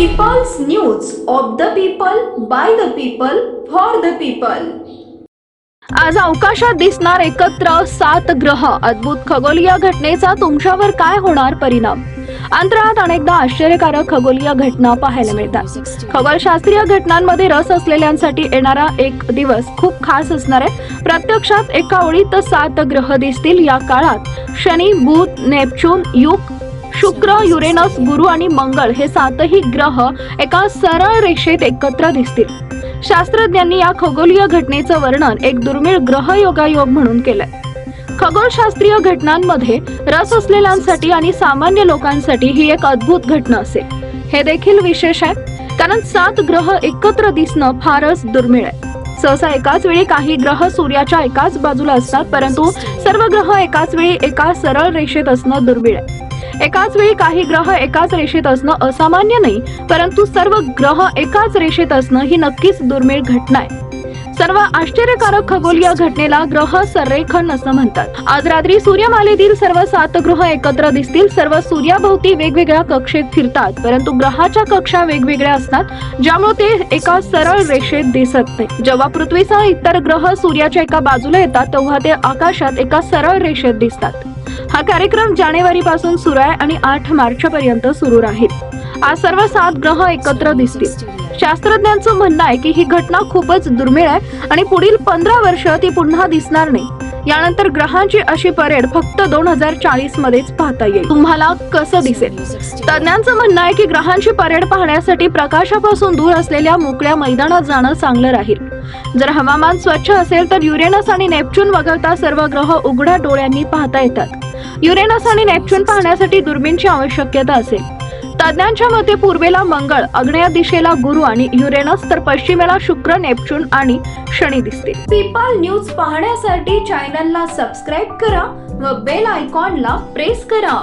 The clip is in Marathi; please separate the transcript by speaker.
Speaker 1: News of the people by the people for the people
Speaker 2: आज अवकाशात दिसणार एकत्र सात ग्रह. अद्भुत खगोलीय घटनेचा तुमच्यावर काय होणार परिणाम? अंतराळात अनेकदा आश्चर्यकारक खगोलीय घटना पाहायला मिळतात. खगोलशास्त्रीय घटनांमध्ये रस असलेल्यांसाठी येणारा एक दिवस खूप खास असणार आहे. प्रत्यक्षात एका ओळीत सात ग्रह दिसतील या काळात. शनी बुध नेपच्यून युग शुक्र युरेनस गुरु आणि मंगळ हे सातही ग्रह एका सरळ रेषेत एकत्र दिसतील. शास्त्रज्ञांनी या खगोलीय घटनेचं वर्णन एक दुर्मिळ ग्रह योगायोग म्हणून केलंय. खगोलशास्त्रीय घटनांमध्ये रस असलेल्यांसाठी आणि सामान्य लोकांसाठी ही एक अद्भुत घटना असेल. हे देखील विशेष आहे कारण सात ग्रह एकत्र दिसणं फारच दुर्मिळ आहे. सहसा एकाच वेळी काही ग्रह सूर्याच्या एकाच बाजूला असतात परंतु सर्व ग्रह एकाच वेळी एका सरळ रेषेत असणं दुर्मिळ आहे. एकाच वेळी काही ग्रह एकाच रेषेत असणं असामान्य नाही परंतु सर्व ग्रह एकाच रेषेत असणं ही नक्कीच दुर्मिळ घटना आहे. सर्व आश्चर्यकारक खगोलीय घटनेला ग्रह संरेखन असं म्हणतात. आज रात्री सूर्यमालेतील सर्व सात ग्रह एकत्र दिसतील सर्व सूर्याभोवती वेगवेगळ्या कक्षेत फिरतात परंतु ग्रहाच्या कक्षा वेगवेगळ्या असतात ज्यामुळे ते एका सरळ रेषेत दिसत नाही. जेव्हा पृथ्वीसह इतर ग्रह सूर्याच्या एका बाजूला येतात तेव्हा ते आकाशात एका सरळ रेषेत दिसतात. हा कार्यक्रम जानेवारी पासून सुरू आहे आणि आठ मार्च पर्यंत सुरू राहील. आज सर्व सात ग्रह एकत्र दिसतील. शास्त्रज्ञांचं म्हणणं आहे की ही घटना खूपच दुर्मिळ आहे आणि पुढील पंधरा वर्ष ती पुन्हा दिसणार नाही. यानंतर ग्रहांची अशी परेड फक्त दोन हजार चाळीस मध्येच पाहता येईल. तुम्हाला कसं दिसेल? तज्ञांचं म्हणणं आहे की ग्रहांची परेड पाहण्यासाठी प्रकाशापासून दूर असलेल्या मोकळ्या मैदानात जाणं चांगलं राहील. जर हवामान स्वच्छ असेल तर युरेनस आणि नेपच्यून वगळता सर्व ग्रह उघड्या डोळ्यांनी पाहता येतात. युरेनस आणि नेपच्यून पाहण्यासाठी दुर्बीणची आवश्यकता असेल. तज्ञांच्या मते पूर्वेला मंगळ अग्नेय दिशेला गुरु आणि युरेनस तर पश्चिमेला शुक्र नेपच्यून आणि शनी दिसते
Speaker 1: पीपल न्यूज पाहण्यासाठी चॅनलला सबस्क्राईब करा व बेल आयकॉनला प्रेस करा.